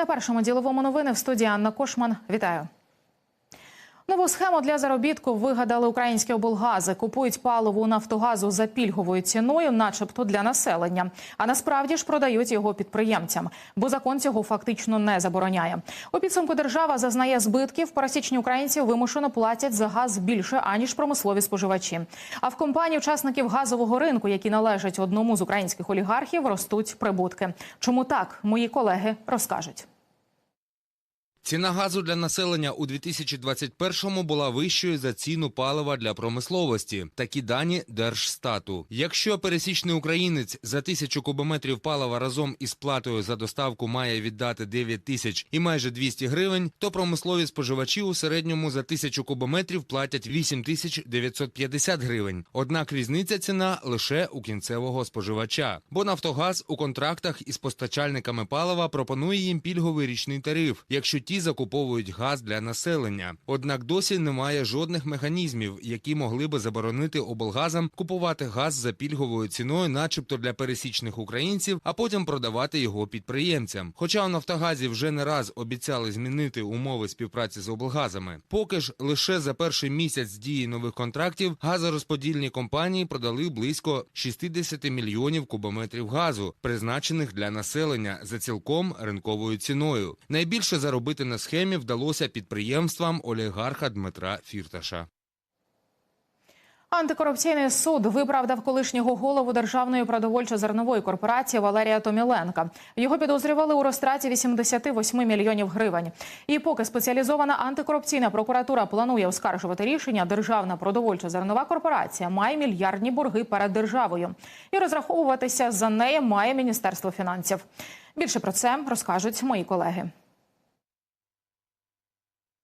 На першому діловому новини в студії Анна Кошман. Вітаю. Нову схему для заробітку вигадали українські облгази. Купують паливо у Нафтогазу за пільговою ціною, начебто для населення. А насправді ж продають його підприємцям, бо закон цього фактично не забороняє. У підсумку держава зазнає збитків. Пересічні українці вимушено платять за газ більше аніж промислові споживачі. А в компанії учасників газового ринку, які належать одному з українських олігархів, ростуть прибутки. Чому так? Мої колеги розкажуть. Ціна газу для населення у 2021-му була вищою за ціну палива для промисловості. Такі дані Держстату. Якщо пересічний українець за тисячу кубометрів палива разом із платою за доставку має віддати 9 тисяч і майже 200 гривень, то промислові споживачі у середньому за тисячу кубометрів платять 8 тисяч 950 гривень. Однак різниця ціна лише у кінцевого споживача. Бо Нафтогаз у контрактах із постачальниками палива пропонує їм пільговий річний тариф, якщо ті закуповують газ для населення. Однак досі немає жодних механізмів, які могли би заборонити облгазам купувати газ за пільговою ціною, начебто для пересічних українців, а потім продавати його підприємцям. Хоча у Нафтогазі вже не раз обіцяли змінити умови співпраці з облгазами. Поки ж лише за перший місяць дії нових контрактів газорозподільні компанії продали близько 60 мільйонів кубометрів газу, призначених для населення за цілком ринковою ціною. Найбільше заробити на схемі вдалося підприємствам олігарха Дмитра Фірташа. Антикорупційний суд виправдав колишнього голову державної продовольчо-зернової корпорації Валерія Томіленка. Його підозрювали у розтраті 88 мільйонів гривень. І поки спеціалізована антикорупційна прокуратура планує оскаржувати рішення, державна продовольчо-зернова корпорація має мільярдні борги перед державою. І розраховуватися за неї має міністерство фінансів. Більше про це розкажуть мої колеги.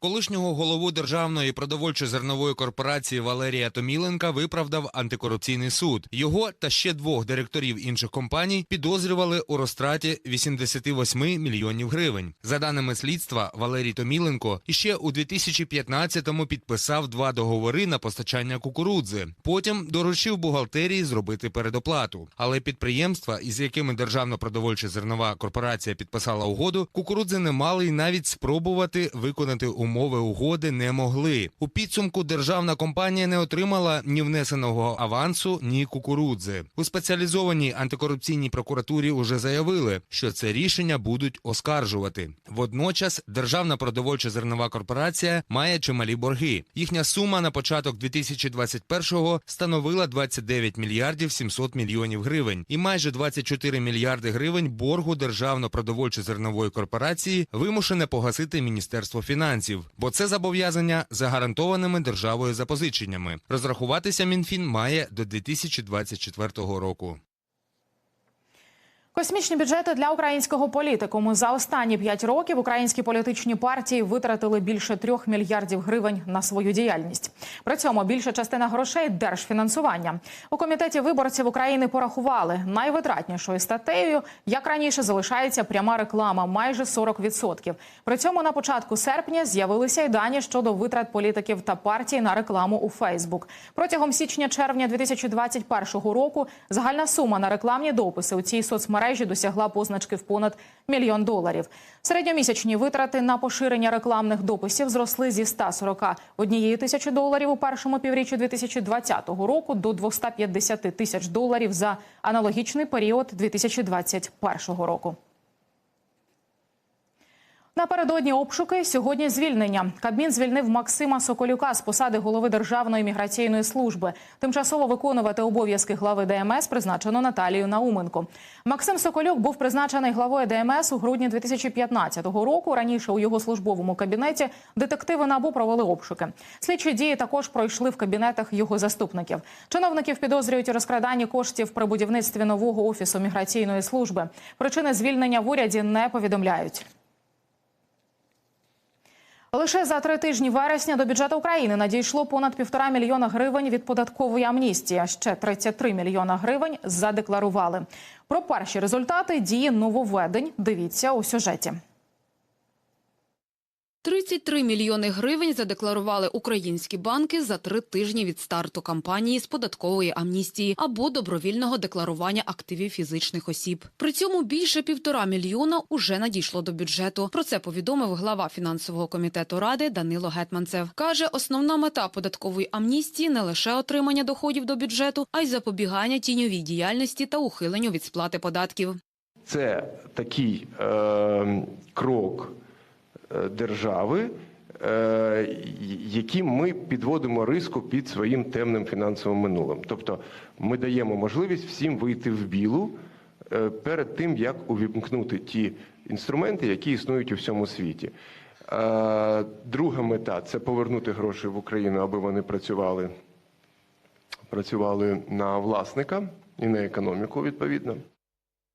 Колишнього голову державної продовольчо-зернової корпорації Валерія Томіленка виправдав антикорупційний суд. Його та ще двох директорів інших компаній підозрювали у розтраті 88 мільйонів гривень. За даними слідства, Валерій Томіленко іще у 2015-му підписав два договори на постачання кукурудзи. Потім доручив бухгалтерії зробити передоплату. Але підприємства, із якими державна продовольчо-зернова корпорація підписала угоду, кукурудзи не мали й навіть спробувати виконати умови умови угоди не могли. У підсумку державна компанія не отримала ні внесеного авансу, ні кукурудзи. У спеціалізованій антикорупційній прокуратурі уже заявили, що це рішення будуть оскаржувати. Водночас державна продовольча зернова корпорація має чималі борги. Їхня сума на початок 2021-го становила 29 мільярдів 700 мільйонів гривень, і майже 24 мільярди гривень боргу державно продовольчо зернової корпорації вимушене погасити міністерство фінансів бо це зобов'язання загарантованими державою запозиченнями. Розрахуватися МінФін має до 2024 року. Космічні бюджети для українського політикуму за останні п'ять років українські політичні партії витратили більше трьох мільярдів гривень на свою діяльність. При цьому більша частина грошей держфінансування у комітеті виборців України порахували найвитратнішою статтею, як раніше залишається пряма реклама, майже 40%. При цьому на початку серпня з'явилися й дані щодо витрат політиків та партій на рекламу у Фейсбук. Протягом січня-червня 2021 року загальна сума на рекламні дописи у цій соцмережі мережі досягла позначки в понад мільйон доларів. Середньомісячні витрати на поширення рекламних дописів зросли зі 141 тисячі доларів у першому півріччі 2020 року до 250 тисяч доларів за аналогічний період 2021 року. Напередодні обшуки сьогодні звільнення. Кабмін звільнив Максима Соколюка з посади голови Державної міграційної служби. Тимчасово виконувати обов'язки глави ДМС призначено Наталію Науменко. Максим Соколюк був призначений главою ДМС у грудні 2015 року. Раніше у його службовому кабінеті детективи набу провели обшуки. Слідчі дії також пройшли в кабінетах його заступників. Чиновників підозрюють у розкраданні коштів при будівництві нового офісу міграційної служби. Причини звільнення в уряді не повідомляють. Лише за три тижні вересня до бюджету України надійшло понад півтора мільйона гривень від податкової амністії. Ще 33 мільйона гривень задекларували. Про перші результати дії нововведень дивіться у сюжеті. 33 мільйони гривень задекларували українські банки за три тижні від старту кампанії з податкової амністії або добровільного декларування активів фізичних осіб. При цьому більше півтора мільйона уже надійшло до бюджету. Про це повідомив глава фінансового комітету ради Данило Гетманцев. Каже, основна мета податкової амністії не лише отримання доходів до бюджету, а й запобігання тіньовій діяльності та ухиленню від сплати податків. Це такий е, крок е, держави, е, яким ми підводимо риску під своїм темним фінансовим минулим. Тобто ми даємо можливість всім вийти в білу е, перед тим, як увімкнути ті інструменти, які існують у всьому світі. Е, друга мета це повернути гроші в Україну, аби вони працювали, працювали на власника і на економіку відповідно.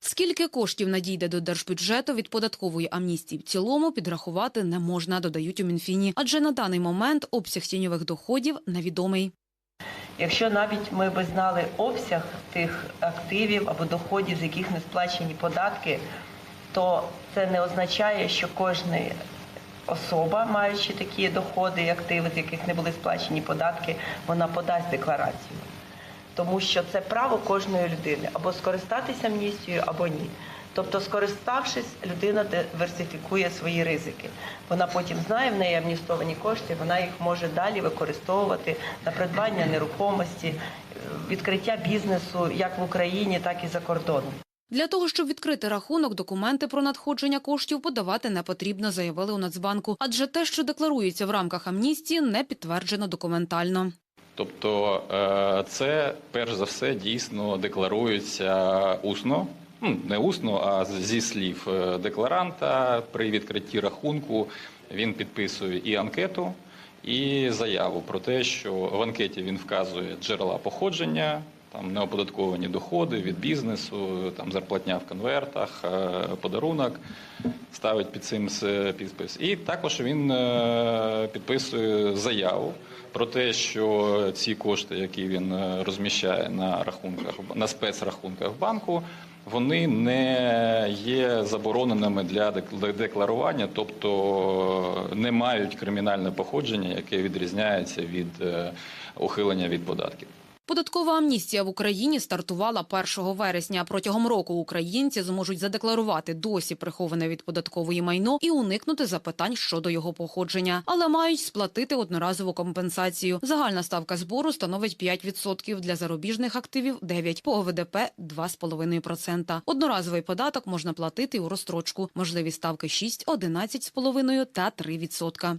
Скільки коштів надійде до держбюджету від податкової амністії в цілому підрахувати не можна, додають у Мінфіні, адже на даний момент обсяг тіньових доходів невідомий. Якщо навіть ми би знали обсяг тих активів або доходів, з яких не сплачені податки, то це не означає, що кожна особа, маючи такі доходи і активи, з яких не були сплачені податки, вона подасть декларацію. Тому що це право кожної людини або скористатися амністією, або ні. Тобто, скориставшись, людина диверсифікує свої ризики. Вона потім знає, в неї амністовані кошти, вона їх може далі використовувати на придбання нерухомості, відкриття бізнесу як в Україні, так і за кордоном. Для того, щоб відкрити рахунок, документи про надходження коштів подавати не потрібно, заявили у Нацбанку. Адже те, що декларується в рамках амністії, не підтверджено документально. Тобто е, це перш за все дійсно декларується усно, ну не усно, а зі слів е, декларанта при відкритті рахунку він підписує і анкету, і заяву про те, що в анкеті він вказує джерела походження. Там неоподатковані доходи від бізнесу, там зарплатня в конвертах, е, подарунок ставить під цим підпис. І також він е, підписує заяву про те, що ці кошти, які він е, розміщає на рахунках на спецрахунках банку, вони не є забороненими для дек- декларування, тобто не мають кримінальне походження, яке відрізняється від ухилення від податків. Податкова амністія в Україні стартувала 1 вересня. Протягом року українці зможуть задекларувати досі приховане від податкової майно і уникнути запитань щодо його походження, але мають сплатити одноразову компенсацію. Загальна ставка збору становить 5%, для зарубіжних активів 9%, по ОВДП – 2,5%. Одноразовий податок можна платити у розстрочку. Можливі ставки 6, 11,5% та 3%.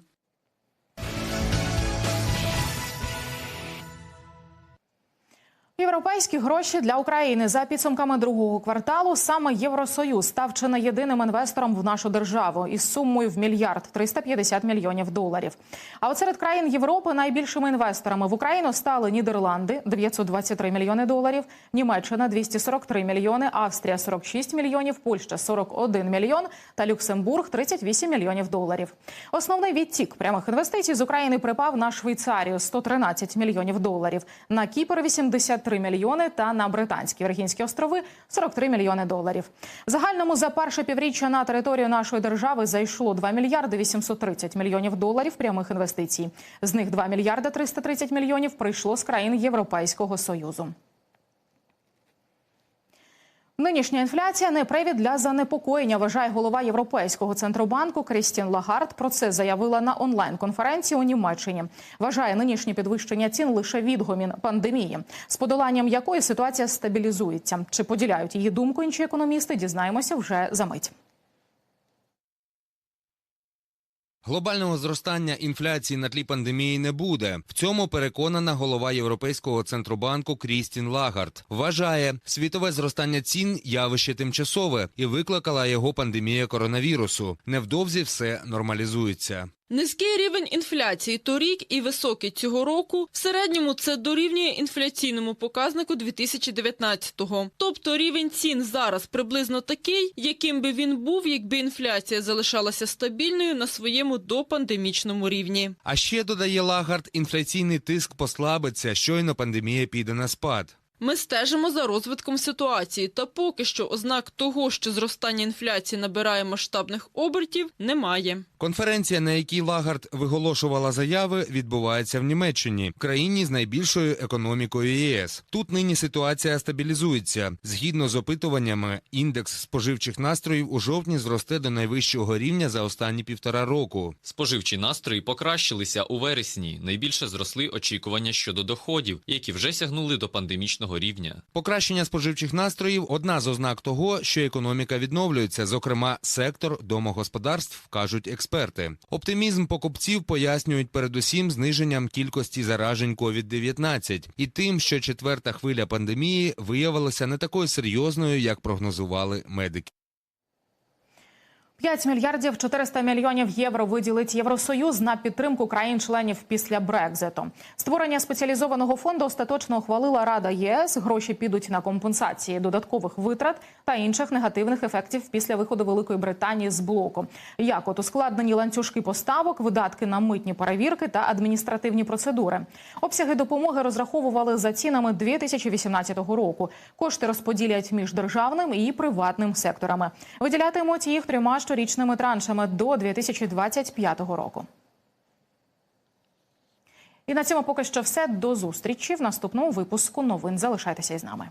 Європейські гроші для України за підсумками другого кварталу саме Євросоюз став чи не єдиним інвестором в нашу державу із сумою в мільярд 350 мільйонів доларів. А от серед країн Європи найбільшими інвесторами в Україну стали Нідерланди 923 мільйони доларів, Німеччина 243 мільйони, Австрія 46 мільйонів, Польща 41 мільйон та Люксембург 38 мільйонів доларів. Основний відтік прямих інвестицій з України припав на Швейцарію 113 мільйонів доларів, на Кіпр 83 мільйони та на Британські Віргінські острови 43 мільйони доларів. В загальному за перше півріччя на територію нашої держави зайшло 2 мільярди 830 мільйонів доларів прямих інвестицій. З них 2 мільярди 330 мільйонів прийшло з країн Європейського союзу. Нинішня інфляція не привід для занепокоєння, вважає голова Європейського центробанку Крістін Лагард. Про це заявила на онлайн-конференції у Німеччині. Вважає нинішнє підвищення цін лише відгомін пандемії, з подоланням якої ситуація стабілізується. Чи поділяють її думку інші економісти? Дізнаємося вже за мить. Глобального зростання інфляції на тлі пандемії не буде. В цьому переконана голова Європейського центробанку Крістін Лагард. Вважає, світове зростання цін явище тимчасове і викликала його пандемія коронавірусу. Невдовзі все нормалізується. Низький рівень інфляції торік і високий цього року в середньому це дорівнює інфляційному показнику 2019-го. Тобто рівень цін зараз приблизно такий, яким би він був, якби інфляція залишалася стабільною на своєму допандемічному рівні. А ще додає Лагард, інфляційний тиск послабиться, щойно пандемія піде на спад. Ми стежимо за розвитком ситуації, та поки що ознак того, що зростання інфляції набирає масштабних обертів, немає. Конференція, на якій Лагард виголошувала заяви, відбувається в Німеччині, країні з найбільшою економікою ЄС. Тут нині ситуація стабілізується. Згідно з опитуваннями, індекс споживчих настроїв у жовтні зросте до найвищого рівня за останні півтора року. Споживчі настрої покращилися у вересні. Найбільше зросли очікування щодо доходів, які вже сягнули до пандемічного рівня. Покращення споживчих настроїв одна з ознак того, що економіка відновлюється, зокрема сектор домогосподарств, кажуть експерти. Оптимізм покупців пояснюють передусім зниженням кількості заражень COVID-19 і тим, що четверта хвиля пандемії виявилася не такою серйозною, як прогнозували медики. 5 мільярдів 400 мільйонів євро виділить Євросоюз на підтримку країн-членів після Брекзиту. Створення спеціалізованого фонду остаточно ухвалила Рада ЄС. Гроші підуть на компенсації додаткових витрат та інших негативних ефектів після виходу Великої Британії з блоку. Як от ускладнені ланцюжки поставок, видатки на митні перевірки та адміністративні процедури. Обсяги допомоги розраховували за цінами 2018 року. Кошти розподілять між державним і приватним секторами. Виділятимуть їх трьома щорічними траншами до 2025 року. І на цьому поки що все. До зустрічі в наступному випуску новин. Залишайтеся із нами.